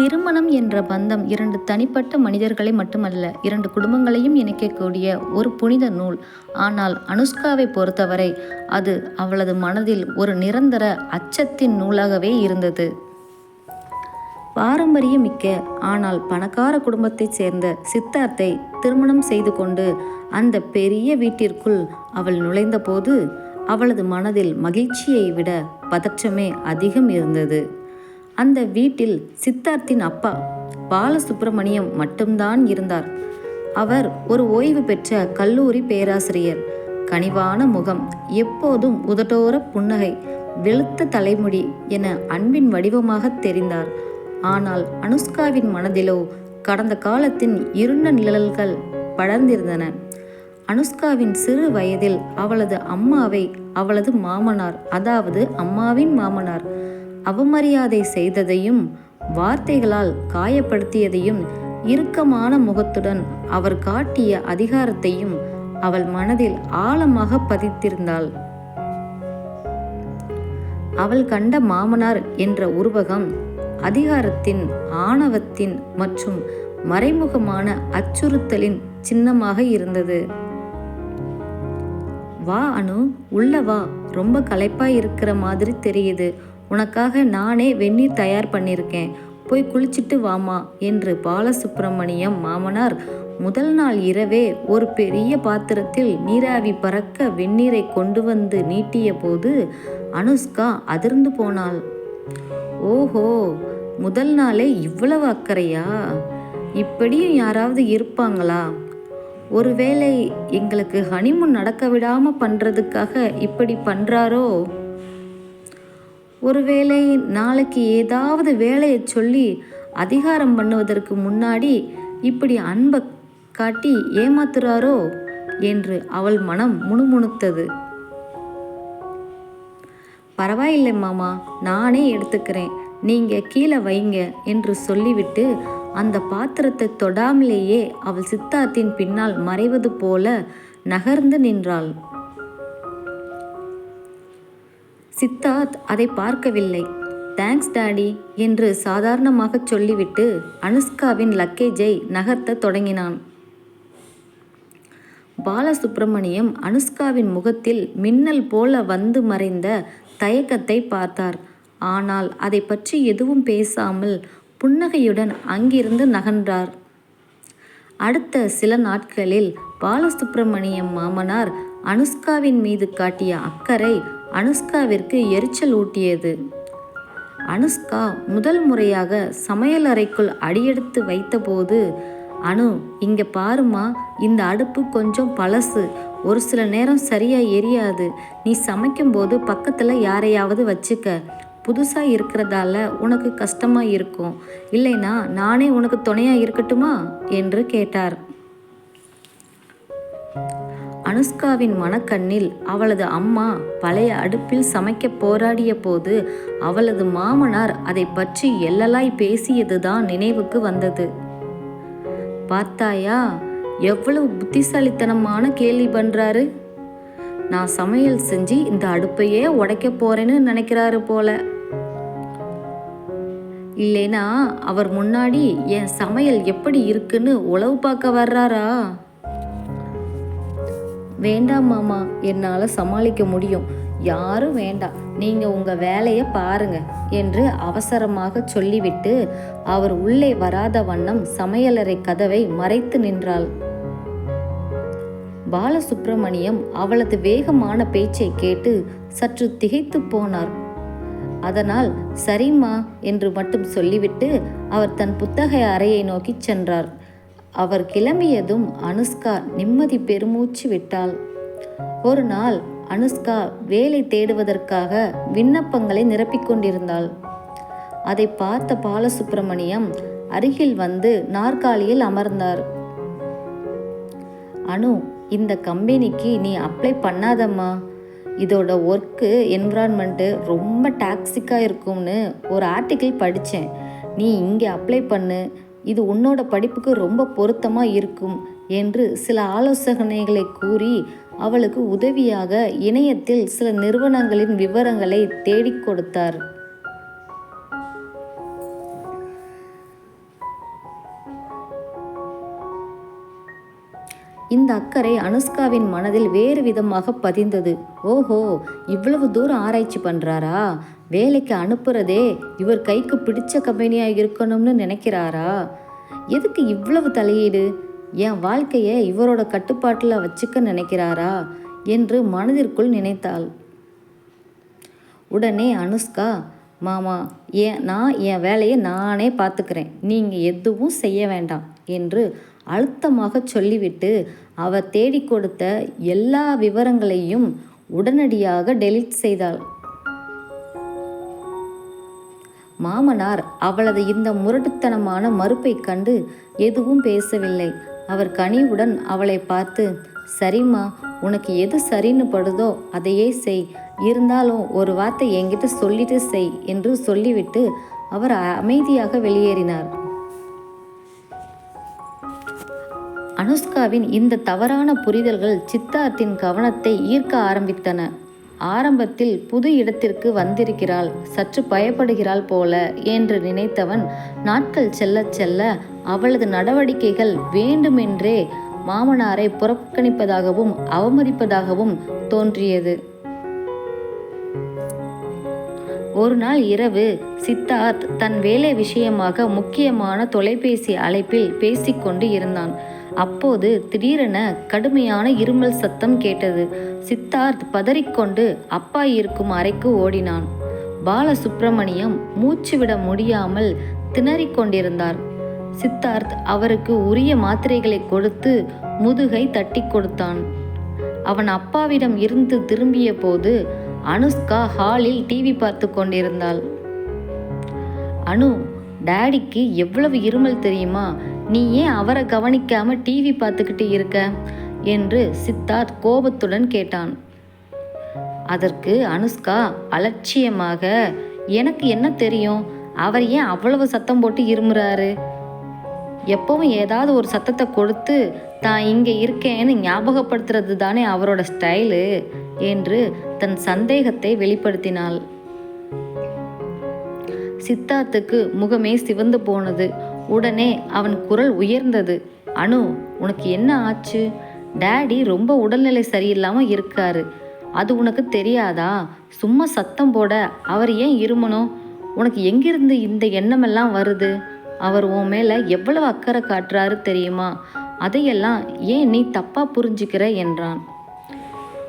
திருமணம் என்ற பந்தம் இரண்டு தனிப்பட்ட மனிதர்களை மட்டுமல்ல இரண்டு குடும்பங்களையும் இணைக்கக்கூடிய ஒரு புனித நூல். ஆனால் அனுஷ்காவை பொறுத்தவரை அது அவளது மனதில் ஒரு நிரந்தர அச்சத்தின் நூலாகவே இருந்தது. பாரம்பரியமிக்க ஆனால் பணக்கார குடும்பத்தைச் சேர்ந்த சித்தார்த்தை திருமணம் செய்து கொண்டு அந்த பெரிய வீட்டிற்குள் அவள் நுழைந்தபோது அவளது மனதில் மகிழ்ச்சியை விட பதற்றமே அதிகம் இருந்தது. அந்த வீட்டில் சித்தார்த்தின் அப்பா பாலசுப்பிரமணியம் மட்டும்தான் இருந்தார். அவர் ஒரு ஓய்வு பெற்ற கல்லூரி பேராசிரியர். கனிவான முகம் எப்போதும் உதட்டோர புன்னகை வெளுத்த தலைமுடி என அன்பின் வடிவமாக தெரிந்தார். ஆனால் அனுஷ்காவின் மனதிலோ கடந்த காலத்தின் இருண்ட நிழல்கள் படர்ந்திருந்தன. அனுஷ்காவின் சிறு வயதில் அவளது அம்மாவை அவளது மாமனார் அதாவது அம்மாவின் மாமனார் அவமரியாதை செய்ததையும் வார்த்தைகளால் காயப்படுத்தியதையும் இறுக்கமான முகத்துடன் அவர் காட்டிய அதிகாரத்தையும் அவள் மனதில் ஆழமாக பதித்திருந்தாள். அவள் கண்ட மாமனார் என்ற உருவகம் அதிகாரத்தின் ஆணவத்தின் மற்றும் மறைமுகமான அச்சுறுத்தலின் சின்னமாக இருந்தது. வா அனு உள்ள வா. ரொம்ப களைப்பாய் இருக்கிற மாதிரி தெரியுது. உனக்காக நானே வெந்நீர் தயார் பண்ணியிருக்கேன். போய் குளிச்சிட்டு வாமா என்று பாலசுப்பிரமணியம் மாமனார். முதல் நாள் இரவே ஒரு பெரிய பாத்திரத்தில் நீராவி பறக்க வெந்நீரை கொண்டு வந்து நீட்டிய போது அனுஷ்கா அதிர்ந்து போனாள். ஓஹோ முதல் நாளே இவ்வளவு அக்கறையா? இப்படியும் யாராவது இருப்பாங்களா? ஒருவேளை எங்களுக்கு ஹனிமூன் நடக்க விடாம பண்றதுக்காக இப்படி பண்றாரோ? ஒருவேளை நாளைக்கு ஏதாவது வேலையை சொல்லி அதிகாரம் பண்ணுவதற்கு முன்னாடி இப்படி அன்பை காட்டி ஏமாத்துறாரோ? என்று அவள் மனம் முணுமுணுத்தது. பரவாயில்லை மாமா நானே எடுத்துக்கிறேன். நீங்க கீழே வைங்க என்று சொல்லிவிட்டு அந்த பாத்திரத்தை தொடாமலேயே அவள் சித்தார்த்தின் பின்னால் மறைவது போல நகர்ந்து நின்றாள். சித்தார்த் அதை பார்க்கவில்லை. தேங்க்ஸ் டாடி என்று சாதாரணமாக சொல்லிவிட்டு அனுஷ்காவின் லக்கேஜை நகர்த்த தொடங்கினான். பாலசுப்பிரமணியம் அனுஷ்காவின் முகத்தில் மின்னல் போல வந்து மறைந்த தயக்கத்தை பார்த்தார். ஆனால் அதை பற்றி எதுவும் பேசாமல் புன்னகையுடன் அங்கிருந்து நகன்றார். அடுத்த சில நாட்களில் பாலசுப்பிரமணியம் மாமனார் அனுஷ்காவின் மீது காட்டிய அக்கறை அனுஷ்காவிற்கு எரிச்சல் ஊட்டியது. அனுஷ்கா முதல் முறையாக சமையலறைக்குள் அடியெடுத்து வைத்தபோது அனு இங்கே பாருமா இந்த அடுப்பு கொஞ்சம் பழசு. ஒரு சில நேரம் சரியாக எரியாது. நீ சமைக்கும்போது பக்கத்தில் யாரையாவது வச்சுக்க. புதுசாக இருக்கிறதால உனக்கு கஷ்டமாக இருக்கும். இல்லைனா நானே உனக்கு துணையாக இருக்கட்டுமா? என்று கேட்டார். அனுஷ்காவின் மனக்கண்ணில் அவளது அம்மா பழைய அடுப்பில் சமைக்க போராடிய போது அவளது மாமனார் அதை பற்றி எல்லலாய் பேசியதுதான் நினைவுக்கு வந்தது. பார்த்தாயா எவ்வளவு புத்திசாலித்தனமான கேள்வி பண்றாரு. நான் சமையல் செஞ்சு இந்த அடுப்பையே உடைக்க போறேன்னு நினைக்கிறாரு போல. இல்லைனா அவர் முன்னாடி என் சமையல் எப்படி இருக்குன்னு உளவு பார்க்க வர்றாரா? வேண்டாம் மாமா என்னால் சமாளிக்க முடியும். யாரும் வேண்டாம் நீங்கள் உங்கள் வேலையை பாருங்க என்று அவசரமாக சொல்லிவிட்டு அவர் உள்ளே வராத வண்ணம் சமையலறை கதவை மறைத்து நின்றாள். பாலசுப்பிரமணியம் அவளது வேகமான பேச்சை கேட்டு சற்று திகைத்து போனார். அதனால் சரிம்மா என்று மட்டும் சொல்லிவிட்டு அவர் தன் புத்தக அறையை நோக்கிச் சென்றார். அவர் கிளம்பியதும் அனுஷ்கா நிம்மதி பெருமூச்சு விட்டாள். ஒரு நாள் அனுஷ்கா வேலை தேடுவதற்காக விண்ணப்பங்களை நிரப்பிக் கொண்டிருந்தாள். அதை பார்த்த பாலசுப்பிரமணியம் அருகில் வந்து நாற்காலியில் அமர்ந்தார். அனு இந்த கம்பெனிக்கு நீ அப்ளை பண்ணாதம்மா. இதோட ஒர்க்கு என்விரான்மெண்ட்டு ரொம்ப டாக்ஸிக்காக இருக்கும்னு ஒரு ஆர்டிக்கிள் படித்தேன் நீ இங்கே அப்ளை பண்ணு. இது உன்னோட படிப்புக்கு ரொம்ப பொருத்தமாக இருக்கும் என்று சில ஆலோசனைகளை கூறி அவளுக்கு உதவியாக இணையத்தில் சில நிறுவனங்களின் விவரங்களை தேடிக் கொடுத்தார். இந்த அக்கறை அனுஷ்காவின் மனதில் வேறு விதமாக பதிந்தது. ஓஹோ இவ்வளவு தூரம் ஆராய்ச்சி பண்ணுறாரா வேலைக்கு அனுப்புறதே இவர் கைக்கு பிடிச்ச கம்பெனியாக இருக்கணும்னு நினைக்கிறாரா? எதுக்கு இவ்வளவு தலையீடு? என் வாழ்க்கையை இவரோட கட்டுப்பாட்டில் வச்சுக்க நினைக்கிறாரா? என்று மனதிற்குள் நினைத்தாள். உடனே அனுஷ்கா மாமா ஏன் நான் என் வேலையை நானே பார்த்துக்கிறேன். நீங்கள் எதுவும் செய்ய வேண்டாம் என்று அழுத்தமாக சொல்லிவிட்டு அவர் தேடி கொடுத்த எல்லா விவரங்களையும் உடனடியாக டெலீட் செய்தாள். மாமனார் அவளது இந்த முரட்டுத்தனமான மறுப்பை கண்டு எதுவும் பேசவில்லை. அவர் கனிவுடன் அவளை பார்த்து சரிம்மா உனக்கு எது சரின்னு படுதோ அதையே செய். இருந்தாலும் ஒரு வார்த்தை என்கிட்ட சொல்லிட்டு செய் என்று சொல்லிவிட்டு அவர் அமைதியாக வெளியேறினார். அனுஷ்காவின் இந்த தவறான புரிதல்கள் சித்தார்த்தின் கவனத்தை ஈர்க்க ஆரம்பித்தன. ஆரம்பத்தில் புது இடத்திற்கு வந்திருக்கிறாள் சற்று பயப்படுகிறாள் போல என்று நினைத்தவன் நாட்கள் செல்ல செல்ல அவளது நடவடிக்கைகள் வேண்டுமென்றே மாமனாரை புறக்கணிப்பதாகவும் அவமதிப்பதாகவும் தோன்றியது. ஒரு நாள் இரவு சித்தார்த் தன் வேலை விஷயமாக முக்கியமான தொலைபேசி அழைப்பில் பேசிக்கொண்டு இருந்தான். அப்போது திடீரென கடுமையான இருமல் சத்தம் கேட்டது. சித்தார்த் பதறிக்கொண்டு அப்பா இருக்கும் அறைக்கு ஓடினான். பாலசுப்பிரமணியம் மூச்சுவிட முடியாமல் திணறிக் கொண்டிருந்தார். சித்தார்த் அவருக்கு உரிய மாத்திரைகளை கொடுத்து முதுகை தட்டி கொடுத்தான். அவன் அப்பாவிடம் இருந்து திரும்பிய போது அனுஷ்கா ஹாலில் டிவி பார்த்து கொண்டிருந்தாள். அனு டேடிக்கு எவ்வளவு இருமல் தெரியுமா? நீ ஏன் அவரை கவனிக்காம டிவி பார்த்துக்கிட்டு இருக்க? என்று சித்தார்த் கோபத்துடன் கேட்டான். அதற்கு அனுஷ்கா அலட்சியமாக எனக்கு என்ன தெரியும்? அவர் ஏன் அவ்வளவு சத்தம் போட்டு இருமுறாரு? எப்பவும் ஏதாவது ஒரு சத்தத்தை கொடுத்து தான் இங்கே இருக்கேன்னு ஞாபகப்படுத்துறது தானே அவரோட ஸ்டைலு? என்று தன் சந்தேகத்தை வெளிப்படுத்தினாள். சித்தார்த்துக்கு முகமே சிவந்து போனது. உடனே அவன் குரல் உயர்ந்தது. அனு உனக்கு என்ன ஆச்சு? டேடி ரொம்ப உடல்நிலை சரியில்லாமல் இருக்காரு. அது உனக்கு தெரியாதா? சும்மா சத்தம் போட அவர் ஏன் இருமணும் உனக்கு எங்கிருந்து இந்த எண்ணமெல்லாம் வருது? அவர் உன் மேலே எவ்வளவு அக்கறை காட்டுறாரு தெரியுமா? அதையெல்லாம் ஏன் நீ தப்பாக புரிஞ்சுக்கிற? என்றான்.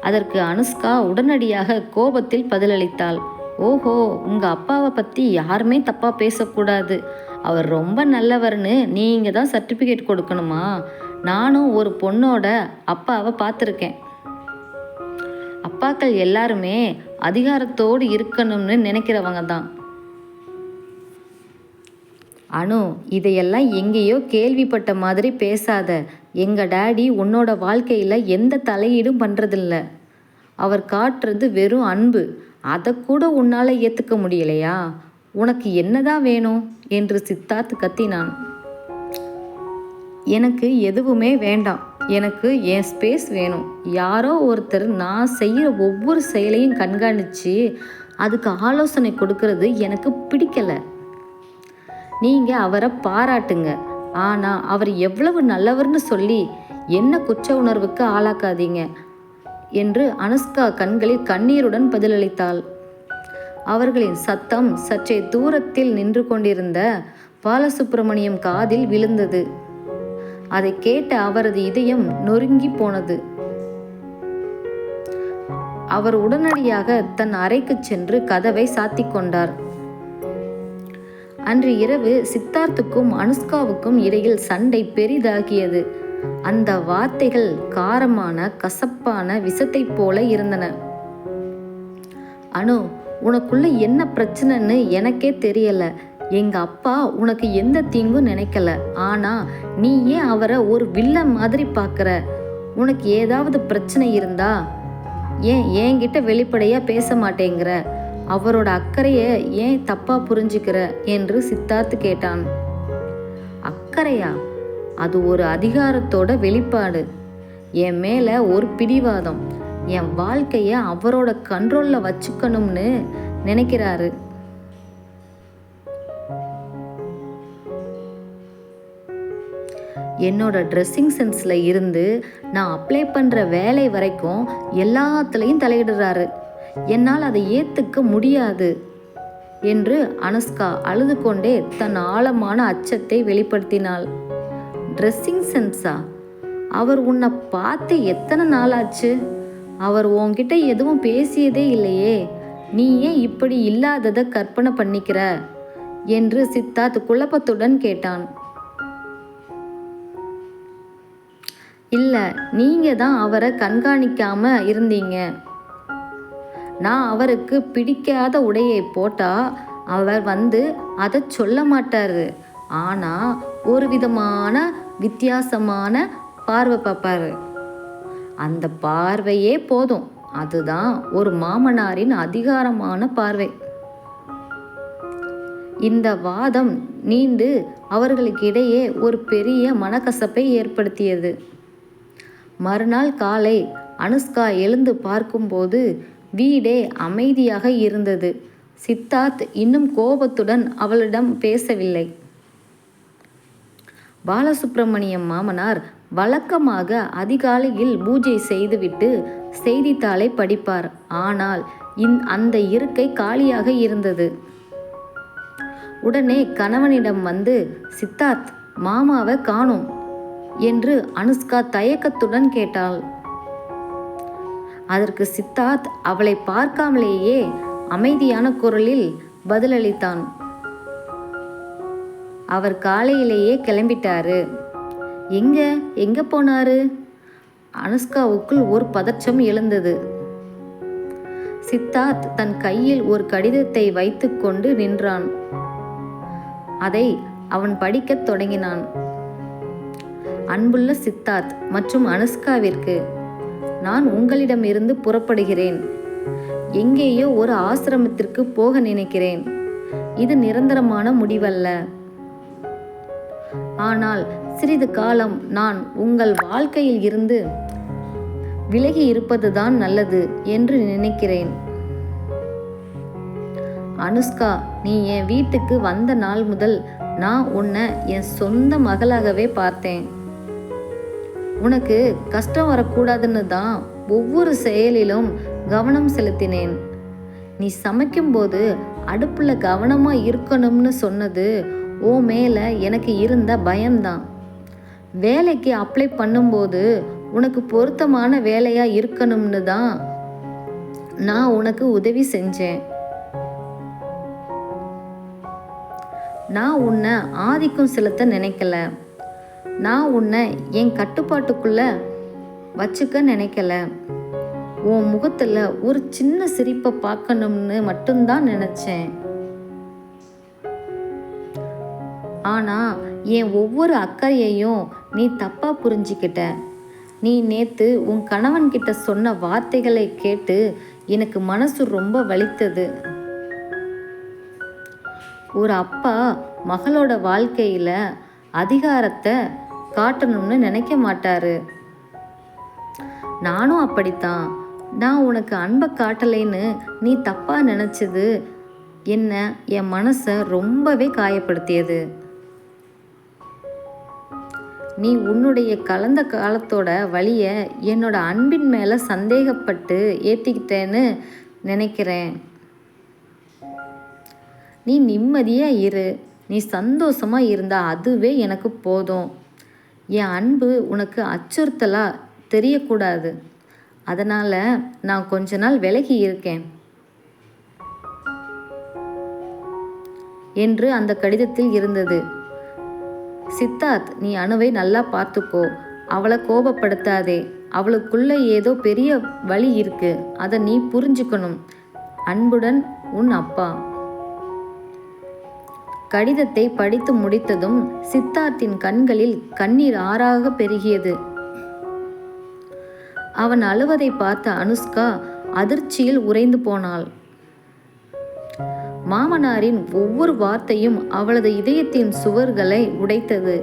அதற்கு அனுஷ்கா உடனடியாக கோபத்தில் பதிலளித்தாள். ஓஹோ உங்க அப்பாவை பத்தி யாருமே தப்பா பேசக்கூடாது. அவர் ரொம்ப நல்லவர்னு நீங்க தான் சர்டிபிகேட் கொடுக்கணுமா? நானும் ஒரு பொண்ணோட அப்பாவை பார்த்துருக்கேன். அப்பாக்கள் எல்லாருமே அதிகாரத்தோடு இருக்கணும்னு நினைக்கிறவங்க தான். அனு இதையெல்லாம் எங்கேயோ கேள்விப்பட்ட மாதிரி பேசாத. எங்க டாடி உன்னோட வாழ்க்கையில் எந்த தலையீடும் பண்ணுறதில்ல அவர் காட்டுறது வெறும் அன்பு. அதை கூட உன்னால் ஏற்றுக்க முடியலையா? உனக்கு என்னதான் வேணும்? என்று சித்தார்த் கத்தினான். எனக்கு எதுவுமே வேண்டாம். எனக்கு என் ஸ்பேஸ் வேணும். யாரோ ஒருத்தர் நான் செய்கிற ஒவ்வொரு செயலையும் கண்காணித்து அதுக்கு ஆலோசனை கொடுக்கறது எனக்கு பிடிக்கலை. நீங்கள் அவரை பாராட்டுங்க. ஆனால் அவர் எவ்வளவு நல்லவர்னு சொல்லி என்ன குற்ற உணர்வுக்கு ஆளாக்காதீங்க என்று அனுஷ்கா கண்களில் கண்ணீருடன் பதிலளித்தாள். அவர்களின் சத்தம் சற்றே தூரத்தில் நின்று கொண்டிருந்த பாலசுப்பிரமணியம் காதில் விழுந்தது. அதை கேட்ட அவரது இதயம் நொறுங்கி போனது. அவர் உடனடியாக தன் அறைக்கு சென்று கதவை சாத்திக் கொண்டார். அன்று இரவு சித்தார்த்துக்கும் அனுஷ்காவுக்கும் இடையில் சண்டை பெரிதாகியது. அந்த வார்த்தைகள் காரமான கசப்பான விஷத்தைப் போல இருந்தன. அனு உனக்குள்ள என்ன பிரச்சனைன்னு எனக்கே தெரியல. எங்க அப்பா உனக்கு எந்த தீங்கும் நினைக்கல. ஆனா நீ ஏன் அவரை ஒரு வில்ல மாதிரி பார்க்குற? உனக்கு ஏதாவது பிரச்சனை இருந்தா? ஏன் என்கிட்ட வெளிப்படையா பேச மாட்டேங்கிற? அவரோட அக்கறையை ஏன் தப்பா புரிஞ்சுக்கிற என்று சித்தார்த்து கேட்டான். அக்கறையா? அது ஒரு அதிகாரத்தோட வெளிப்பாடு. என் மேலே ஒரு பிடிவாதம். என் வாழ்க்கையை அவரோட கண்ட்ரோலில் வச்சுக்கணும்னு நினைக்கிறாரு. என்னோட ட்ரெஸ்ஸிங் சென்ஸில் இருந்து நான் அப்ளை பண்ணுற வேலை வரைக்கும் எல்லாத்துலேயும் தலையிடுறாரு. என்னால் அதை ஏற்றுக்க முடியாது என்று அனுஷ்கா அழுது கொண்டே தன் ஆழமான அச்சத்தை வெளிப்படுத்தினாள். ட்ரெஸ்ஸிங் சென்ஸா அவர் உன்னை பார்த்து எத்தனை நாளாச்சு? அவர் உன்கிட்ட எதுவும் பேசியதே இல்லையே. நீ ஏன் இப்படி இல்லாததை கற்பனை பண்ணிக்கிற? என்று சித்தார்த் குழப்பத்துடன் கேட்டான். இல்லை நீங்கள் தான் அவரை கண்காணிக்காம இருந்தீங்க. நான் அவருக்கு பிடிக்காத உடையை போட்டால் அவர் வந்து அதை சொல்ல மாட்டார். ஆனால் ஒரு விதமான வித்தியாசமான பார்வை பார்ப்பாரு. அந்த பார்வையே போதும். அதுதான் ஒரு மாமனாரின் அதிகாரமான பார்வை. இந்த வாதம் நீண்டு அவர்களுக்கிடையே ஒரு பெரிய மனக்கசப்பை ஏற்படுத்தியது. மறுநாள் காலை அனுஷ்கா எழுந்து பார்க்கும்போது வீடே அமைதியாக இருந்தது. சித்தார்த் இன்னும் கோபத்துடன் அவளிடம் பேசவில்லை. பாலசுப்பிரமணியம் மாமனார் வழக்கமாக அதிகாலையில் பூஜை செய்துவிட்டு செய்தித்தாளை படிப்பார். ஆனால் இந் அந்த இருக்கை காலியாக இருந்தது. உடனே கணவனிடம் வந்து சித்தார்த் மாமாவை காணும் என்று அனுஷ்கா தயக்கத்துடன் கேட்டாள். அதற்கு சித்தார்த் அவளை பார்க்காமலேயே அமைதியான குரலில் பதிலளித்தான். அவர் காலையிலேயே கிளம்பிட்டாரு. எங்க? எங்க போனாரு? அனுஷ்காவுக்குள் ஒரு பதற்றம் எழுந்தது. சித்தார்த் தன் கையில் ஒரு கடிதத்தை வைத்துக்கொண்டு நின்றான். அதை அவன் படிக்கத் தொடங்கினான். அன்புள்ள சித்தார்த் மற்றும் அனுஷ்காவிற்கு நான் உங்களிடமிருந்து புறப்படுகிறேன். எங்கேயோ ஒரு ஆசிரமத்திற்கு போக நினைக்கிறேன். இது நிரந்தரமான முடிவல்ல. ஆனால் சிறிது காலம் நான் உங்கள் வாழ்க்கையில் இருந்து விலகி இருப்பதுதான் நல்லது என்று நினைக்கிறேன். அனுஷ்கா நீ என் வீட்டுக்கு வந்த நாள் முதல் நான் உன்னை என் சொந்த மகளாகவே பார்த்தேன். உனக்கு கஷ்டம் வரக்கூடாதுன்னு தான் ஒவ்வொரு செயலிலும் கவனம் செலுத்தினேன். நீ சமைக்கும்போது அடுப்பில் கவனமாக இருக்கணும்னு சொன்னது ஓ மேலே எனக்கு இருந்த பயம்தான். வேலைக்கு அப்ளை பண்ணும்போது உனக்கு பொருத்தமான வேலையாக இருக்கணும்னு தான் நான் உனக்கு உதவி செஞ்சேன். நான் உன்னை ஆதிக்கம் செலுத்த நினைக்கல. நான் உன்னை என் கட்டுப்பாட்டுக்குள்ள வச்சுக்க நினைக்கல. உன் முகத்தில் ஒரு சின்ன சிரிப்பை பார்க்கணும்னு மட்டும்தான் நினச்சேன். ஆனால் என் ஒவ்வொரு அக்கறையையும் நீ தப்பாக புரிஞ்சிக்கிட்ட. நீ நேற்று உன் கணவன்கிட்ட சொன்ன வார்த்தைகளை கேட்டு எனக்கு மனசு ரொம்ப வலித்தது. ஒரு அப்பா மகளோட வாழ்க்கையில் அதிகாரத்தை காட்டணும்னு நினைக்க மாட்டாரு. நானும் அப்படித்தான். நான் உனக்கு அன்பை காட்டலைன்னு நீ தப்பாக நினச்சது என்ன என் மனசை ரொம்பவே காயப்படுத்தியது. நீ உன்னுடைய கலந்த காலத்தோட வழியை என்னோட அன்பின் மேலே சந்தேகப்பட்டு ஏற்றிக்கிட்டேன்னு நினைக்கிறேன். நீ நிம்மதியாக இரு. நீ சந்தோஷமாக இருந்தால் அதுவே எனக்கு போதும். என் அன்பு உனக்கு அச்சுறுத்தலாக தெரியக்கூடாது. அதனால் நான் கொஞ்ச நாள் விலகி இருக்கேன். என்று அந்த கடிதத்தில் இருந்தது. சித்தார்த் நீ அணுவை நல்லா பார்த்துக்கோ. அவளை கோபப்படுத்தாதே. அவளுக்குள்ள ஏதோ பெரிய வழி இருக்கு. அதை நீ புரிஞ்சுக்கணும். அன்புடன் உன் அப்பா. கடிதத்தை படித்து முடித்ததும் சித்தார்த்தின் கண்களில் கண்ணீர் ஆறாக பெருகியது. அவன் அழுவதை பார்த்த அனுஷ்கா அதிர்ச்சியில் உறைந்து போனாள். மாமனாரின் ஒவ்வொரு வார்த்தையும் அவளது இதயத்தின் சுவர்களை உடைத்தது.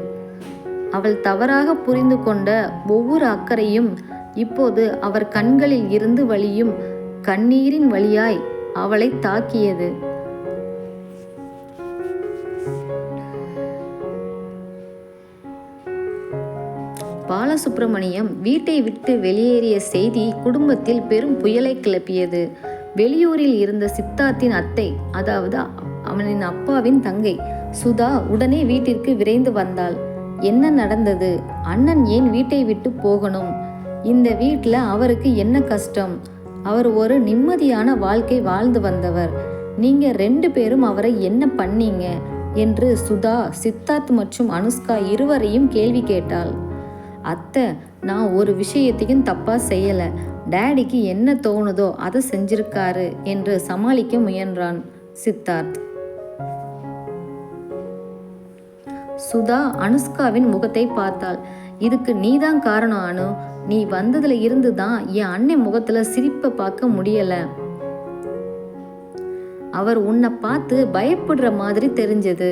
அவள் தவறாக புரிந்து கொண்ட ஒவ்வொரு அக்கறையும் இப்போது அவர் கண்களில் இருந்து வழியும் கண்ணீரின் வழியாய் அவளை தாக்கியது. பாலசுப்பிரமணியம் வீட்டை விட்டு வெளியேறிய செய்தி குடும்பத்தில் பெரும் புயலை கிளப்பியது. வெளியூரில் இருந்த சித்தார்த்தின் அத்தை அதாவது அவனின் அப்பாவின் தங்கை சுதா உடனே வீட்டிற்கு விரைந்து வந்தாள். என்ன நடந்தது? அண்ணன் ஏன் வீட்டை விட்டு போகணும்? இந்த வீட்டில் அவருக்கு என்ன கஷ்டம்? அவர் ஒரு நிம்மதியான வாழ்க்கை வாழ்ந்து வந்தவர். நீங்க ரெண்டு பேரும் அவரை என்ன பண்ணீங்க? என்று சுதா சித்தார்த் மற்றும் அனுஷ்கா இருவரையும் கேள்வி கேட்டாள். அத்தை நான் ஒரு விஷயத்தையும் தப்பாக செய்யலை. டேடிக்கு என்ன தோணுதோ அதை செஞ்சிருக்காரு என்று சமாளிக்க முயன்றான் சித்தார்த். சுதா அனுஷ்காவின் முகத்தை பார்த்தாள். இதுக்கு நீதான் காரணம் அனு. நீ வந்ததுல இருந்து தான் என் அண்ணன் முகத்துல சிரிப்பை பார்க்க முடியல. அவர் உன்னை பார்த்து பயப்படுற மாதிரி தெரிஞ்சது.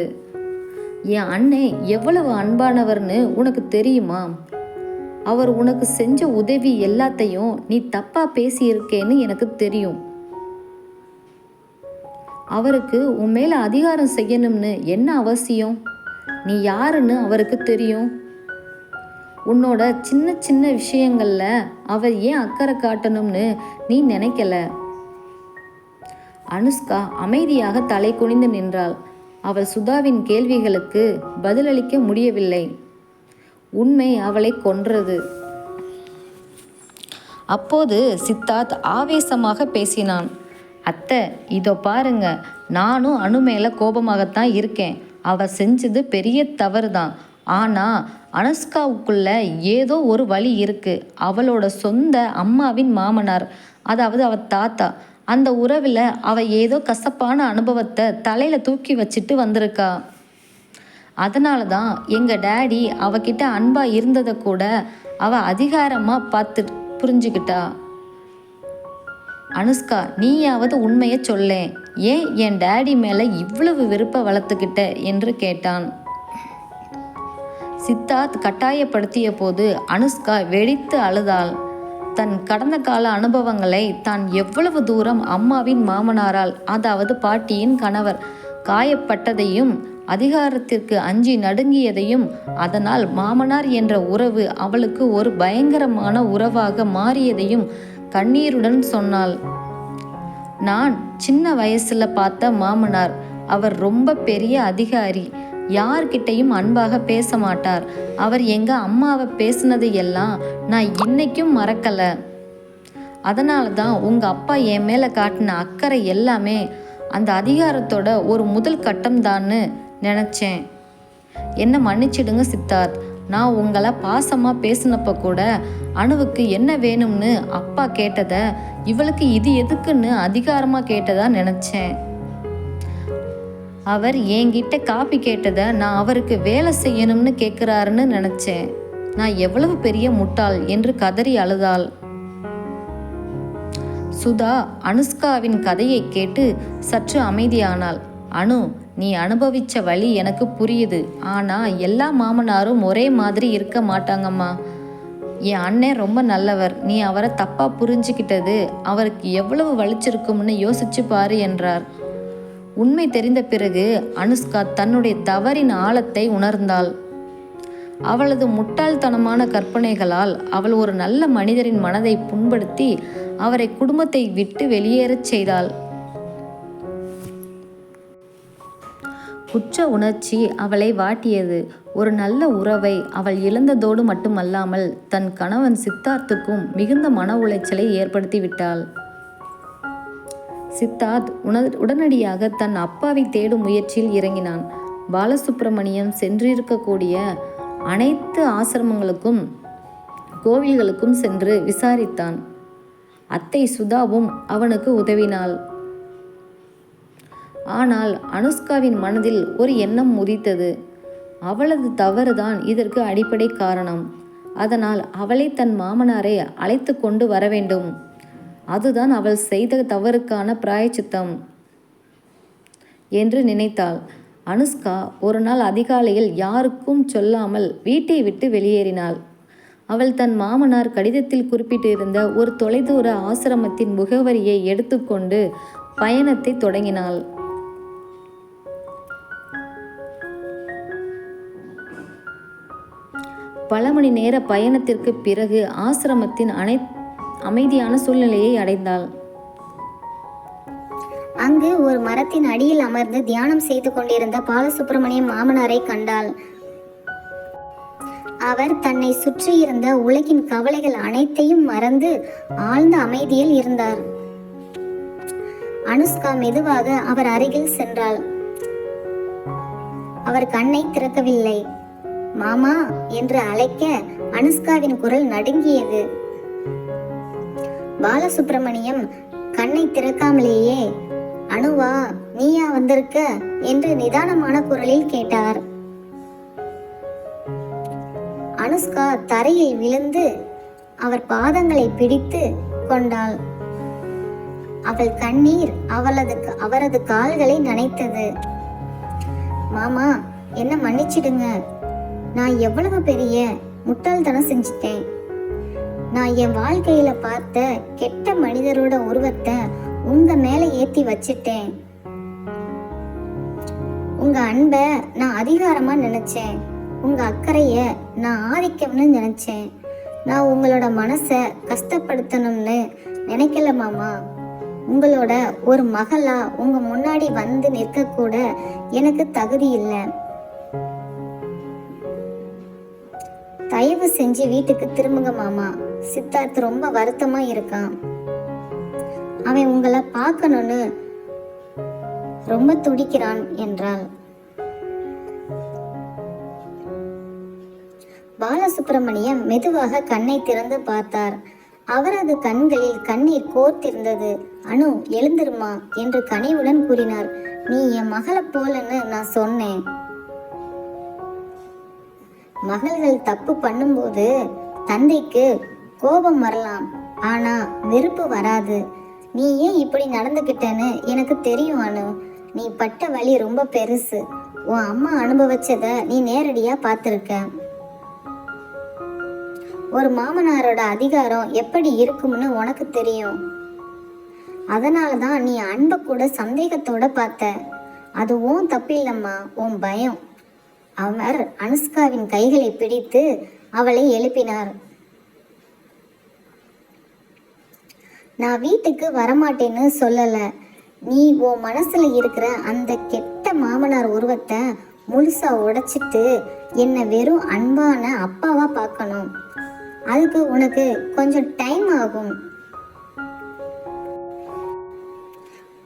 என் அண்ணன் எவ்வளவு அன்பானவர்னு உனக்கு தெரியுமா? அவர் உனக்கு செஞ்ச உதவி எல்லாத்தையும் நீ தப்பா பேசியிருக்கேன்னு எனக்கு தெரியும். அவருக்கு உன் மேல அதிகாரம் செய்யணும்னு என்ன அவசியம்? நீ யாருன்னு அவருக்கு தெரியும். உன்னோட சின்ன சின்ன விஷயங்கள்ல அவர் ஏன் அக்கறை காட்டணும்னு நீ நினைக்கல? அனுஷ்கா அமைதியாக தலை குனிந்து நின்றாள். அவள் சுதாவின் கேள்விகளுக்கு பதிலளிக்க முடியவில்லை. உண்மை அவளை கொன்றது. அப்போது சித்தார்த் ஆவேசமாக பேசினான். அத்தை இதோ பாருங்க நானும் அணு மேலே கோபமாகத்தான் இருக்கேன். அவ செஞ்சது பெரிய தவறு தான் ஆனால் அனஸ்காவுக்குள்ள ஏதோ ஒரு வழி இருக்கு. அவளோட சொந்த அம்மாவின் மாமனார் அதாவது அவ தாத்தா அந்த உறவில் அவ ஏதோ கசப்பான அனுபவத்தை தலையில் தூக்கி வச்சுட்டு வந்திருக்கா. அதனால தான் எங்கள் டேடி அவகிட்ட அன்பாக இருந்ததை கூட அவ அதிகாரமாக பார்த்து புரிஞ்சுக்கிட்டா. அனுஷ்கா நீயாவது உண்மையை சொல்லேன் ஏன் என் டேடி மேலே இவ்வளவு வெறுப்பை வளர்த்துக்கிட்ட? என்று கேட்டான். சித்தார்த் கட்டாயப்படுத்திய போது அனுஷ்கா வெடித்து அழுதாள். தன் கடந்த கால அனுபவங்களை தான் எவ்வளவு தூரம் அம்மாவின் மாமனாரால் அதாவது பாட்டியின் கணவர் காயப்பட்டதையும் அதிகாரத்திற்கு அஞ்சி நடுங்கியதையும் அதனால் மாமனார் என்ற உறவு அவளுக்கு ஒரு பயங்கரமான உறவாக மாறியதையும் கண்ணீருடன் சொன்னாள். நான் சின்ன வயசுல பார்த்த மாமனார். அவர் ரொம்ப பெரிய அதிகாரி. யார்கிட்டையும் அன்பாக பேச மாட்டார். அவர் எங்க அம்மாவை பேசுனது எல்லாம் நான் இன்னைக்கும் மறக்கல. அதனால தான் உங்க அப்பா என் மேல காட்டின அக்கறை எல்லாமே அந்த அதிகாரத்தோட ஒரு முதல் கட்டம் தான்னு நினச்சேன். என்ன மன்னிச்சிடுங்க சித்தார்த். நான் உங்களை பாசமாக பேசினப்ப கூட அணுவுக்கு என்ன வேணும்னு அப்பா கேட்டதை இவளுக்கு இது எதுக்குன்னு அதிகாரமாக கேட்டதா நினச்சேன். அவர் என்கிட்ட காப்பி கேட்டதை நான் அவருக்கு வேலை செய்யணும்னு கேட்குறாருன்னு நினச்சேன். நான் எவ்வளவு பெரிய முட்டாள் என்று கதறி அழுதாள். சுதா அனுஷ்காவின் கதையை கேட்டு சற்று அமைதியானாள். அனு நீ அனுபவிச்ச வழி எனக்கு புரியுது. ஆனா எல்லா மாமனாரும் ஒரே மாதிரி இருக்க மாட்டாங்கம்மா. என் அண்ணன் ரொம்ப நல்லவர். நீ அவரை தப்பா புரிஞ்சுக்கிட்டது அவருக்கு எவ்வளவு வலிச்சிருக்கும்னு யோசிச்சு பாரு என்றார். உண்மை தெரிந்த பிறகு அனுஷ்கா தன்னுடைய தவறின் ஆழத்தை உணர்ந்தாள். அவளது முட்டாள்தனமான கற்பனைகளால் அவள் ஒரு நல்ல மனிதரின் மனதை புண்படுத்தி அவரை குடும்பத்தை விட்டு வெளியேறச் செய்தாள். குற்ற உணர்ச்சி அவளை வாட்டியது. ஒரு நல்ல உறவை அவள் இழந்ததோடு மட்டுமல்லாமல் தன் கணவன் சித்தார்த்துக்கும் மிகுந்த மன உளைச்சலை ஏற்படுத்தி விட்டாள். சித்தார்த் உண உடனடியாக தன் அப்பாவை தேடும் முயற்சியில் இறங்கினான். பாலசுப்பிரமணியம் சென்றிருக்கக்கூடிய அனைத்து ஆசிரமங்களுக்கும் கோவில்களுக்கும் சென்று விசாரித்தான். அத்தை சுதாவும் அவனுக்கு உதவினாள். ஆனால் அனுஷ்காவின் மனதில் ஒரு எண்ணம் முதித்தது அவளது தவறுதான் இதற்கு அடிப்படை காரணம். அதனால் அவளை தன் மாமனாரை அழைத்து கொண்டு வர வேண்டும். அதுதான் அவள் செய்த தவறுக்கான பிராயச்சித்தம் என்று நினைத்தாள். அனுஷ்கா ஒரு நாள் அதிகாலையில் யாருக்கும் சொல்லாமல் வீட்டை விட்டு வெளியேறினாள். அவள் தன் மாமனார் கடிதத்தில் குறிப்பிட்டிருந்த ஒரு தொலைதூர ஆசிரமத்தின் முகவரியை எடுத்துக்கொண்டு பயணத்தை தொடங்கினாள். பல மணி நேர பயணத்திற்கு பிறகு ஆசிரமத்தின் அனை அமைதியான சூழ்நிலையை அடைந்தாள். அங்கு ஒரு மரத்தின் அடியில் அமர்ந்து தியானம் செய்து கொண்டிருந்த பாலசுப்பிரமணியம் மாமனாரை கண்டாள். அவர் தன்னை சுற்றியிருந்த உலகின் கவலைகள் அனைத்தையும் மறந்து ஆழ்ந்த அமைதியில் இருந்தார். அனுஷ்கா மெதுவாக அவர் அருகில் சென்றாள். அவர் கண்ணை திறக்கவில்லை. மாமா என்று அழைக்க அனுஷ்காவின் குரல் நடுங்கியது. பாலசுப்பிரமணியம் கண்ணை திறக்காமலேயே அனுவா நீயா வந்திருக்க? என்று நிதானமான குரலில் கேட்டார். அனுஷ்கா தரையில் விழுந்து அவர் பாதங்களை பிடித்து கொண்டாள். அவள் கண்ணீர் அவளது அவரது கால்களை நனைத்தது. மாமா என்ன மன்னிச்சிடுங்க. நான் எவ்வளவு பெரிய முட்டாள்தனம் செஞ்சிட்டேன். நான் என் வாழ்க்கையில பார்த்த கெட்ட மனிதரோட உருவத்தை உங்க மேல ஏத்தி வச்சிட்டேன். உங்க அன்பை நான் அதிகாரமா நினைச்சேன். உங்க அக்கறைய நான் ஆதிக்கம்னு நினைச்சேன். நான் உங்களோட மனசை கஷ்டப்படுத்தணும்னு நினைக்கல மாமா. உங்களோட ஒரு மகளா உங்க முன்னாடி வந்து நிற்க கூட எனக்கு தகுதி இல்லை. தயவு செஞ்சு வீட்டுக்கு திரும்புங்க மாமா. சித்தார்த் ரொம்ப வருத்தமா இருக்கான். அவன் உங்களை பார்க்கணும்னு ரொம்ப துடிக்கிறான் என்றாள். பாலசுப்பிரமணியம் மெதுவாக கண்ணை திறந்து பார்த்தார். அவரது கண்களில் கண்ணீர் கோர்த்திருந்தது. அனு எழுந்திருமா? என்று கனிவுடன் கூறினார். நீ என் மகளை போலன்னு நான் சொன்னேன். மகள்கள் தப்பு பண்ணும்போது தந்தைக்கு கோபம் வரலாம். ஆனா வெறுப்பு வராது. நீ ஏன் இப்படி நடந்துக்கிட்டேன்னு எனக்கு தெரியும் அனு. நீ பட்ட வலி ரொம்ப பெருசு. உன் அம்மா அனுபவிச்சத நீ நேரடியா பார்த்துருக்க. ஒரு மாமனாரோட அதிகாரம் எப்படி இருக்கும்னு உனக்கு தெரியும். அதனால தான் நீ அன்பை கூட சந்தேகத்தோட பார்த்த. அது உன் தப்பில்லம்மா உன் பயம். அவர் அனுஷ்காவின் கைகளை பிடித்து அவளை எழுப்பினார். நான் வீட்டுக்கு வரமாட்டேன்னு சொல்லல. நீ உன் மனசுல இருக்கிற அந்த கெட்ட மாமனார் உருவத்தை முழுசா உடைச்சிட்டு என்னை வெறும் அன்பான அப்பாவா பார்க்கணும். அதுக்கு உனக்கு கொஞ்சம் டைம் ஆகும்.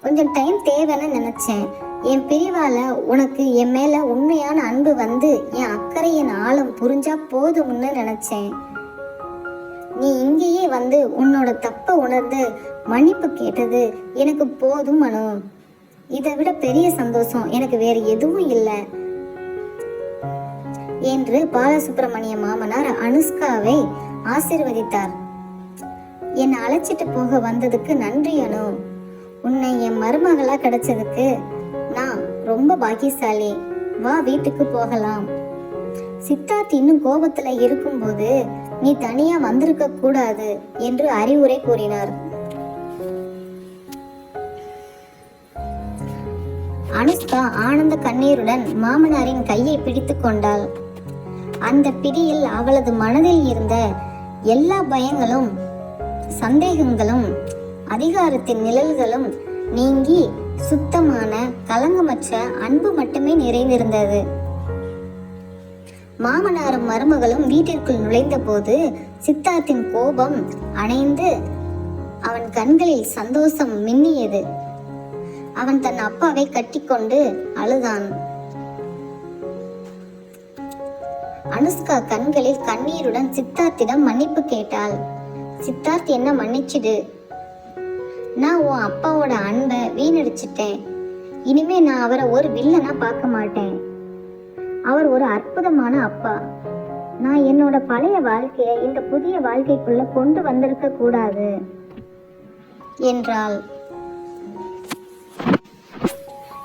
கொஞ்சம் டைம் தேவைன்னு நினைச்சேன். என் பிரிவால உனக்கு என் மேல உண்மையான அன்பு வந்து என் அக்கறையின் ஆழம் புரிஞ்சா போதும்னு நினைச்சேன். நீ இங்கேயே வந்து உன்னோட தப்ப உணர்ந்து மன்னிப்பு கேட்டது எனக்கு போதும் மனு. இதை விட பெரிய சந்தோஷம் எனக்கு வேற எதுவும் இல்லை. என்று பாலசுப்பிரமணிய மாமனார் அனுஷ்காவை ஆசிர்வதித்தார். என்னை அழைச்சிட்டு போக வந்ததுக்கு நன்றி அனு. உன்னை என் மருமகளா கிடைச்சதுக்கு ரொம்ப பாக்கியசாலி. வா வீட்டுக்கு போகலாம். சித்தார்த் இன்னும் கோபத்துல இருக்கும்போது நீ தனியா வந்திருக்க கூடாது என்று அறிவுரை கூறினார். அனுஷ்கா ஆனந்த கண்ணீருடன் மாமனாரின் கையை பிடித்து கொண்டாள். அந்த பிடியில் அவளது மனதில் இருந்த எல்லா பயங்களும் சந்தேகங்களும் அதிகாரத்தின் நிழல்களும் நீங்கி சுத்தமான கலங்கமற்ற அன்பு மட்டுமே நிறைந்திருந்தது. மாமனாரும் மருமகளும் வீட்டிற்குள் நுழைந்தபோது சித்தார்த்தின் கோபம் அணைந்து அவன் கண்களில் சந்தோஷம் மின்னியது. அவன் தன் அப்பாவை கட்டிக்கொண்டு அழுதான். அனுஷ்கா கண்களில் கண்ணீருடன் சித்தார்த்திடம் மன்னிப்பு கேட்டாள். சித்தார்த் என்ன மன்னிச்சிடு? நான் உன் அப்பாவோட அன்பை வீணடிச்சிட்டேன். இனிமே நான் அவரை ஒரு வில்லனா பார்க்க மாட்டேன். அவர் ஒரு அற்புதமான அப்பா. நான் என்னோட பழைய வாழ்க்கையை இந்த புதிய வாழ்க்கைக்குள்ள கொண்டு வந்திருக்க கூடாது. என்றாள்.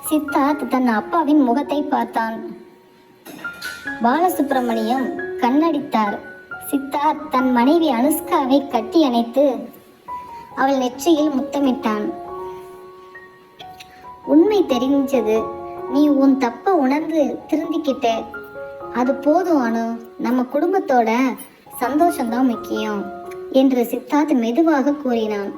சித்தார்த் தன் அப்பாவின் முகத்தை பார்த்தான். பாலசுப்பிரமணியம் கண்ணடித்தார். சித்தார்த் தன் மனைவி அனுஷ்காவை கட்டி அணைத்து அவள் நெற்றியில் முத்தமிட்டான். உண்மை தெரிஞ்சது நீ உன் தப்ப உணர்ந்து திருந்திக்கிட்ட. அது போதும் அனு. நம்ம குடும்பத்தோட சந்தோஷம்தான் முக்கியம் என்று சித்தார்த் மெதுவாக கூறினான்.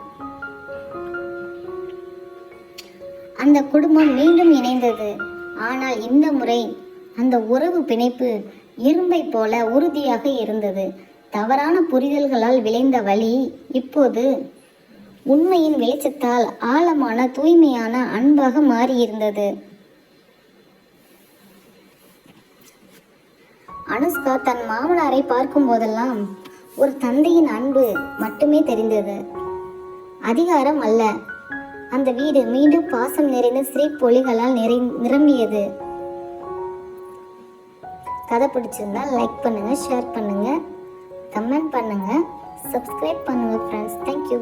அந்த குடும்பம் மீண்டும் இணைந்தது. ஆனால் இந்த முறை அந்த உறவு பிணைப்பு இரும்பை போல உறுதியாக இருந்தது. தவறான புரிதல்களால் விளைந்த வழி இப்போது உண்மையின் வெளிச்சத்தால் ஆழமான தூய்மையான அன்பாக மாறியிருந்தது. அனுஷ்கா தன் மாமனாரை பார்க்கும் போதெல்லாம் ஒரு தந்தையின் அன்பு மட்டுமே தெரிந்தது. அதிகாரம் அல்ல. அந்த வீடு மீண்டும் பாசம் நிறைந்த ஸ்ரீ பொலிகளால் நிறை நிரம்பியது. கதை பிடிச்சிருந்தா லைக் பண்ணுங்க ஷேர் பண்ணுங்க கமெண்ட் பண்ணுங்க சப்ஸ்கிரைப் பண்ணுங்க ஃப்ரெண்ட்ஸ் தேங்க்யூ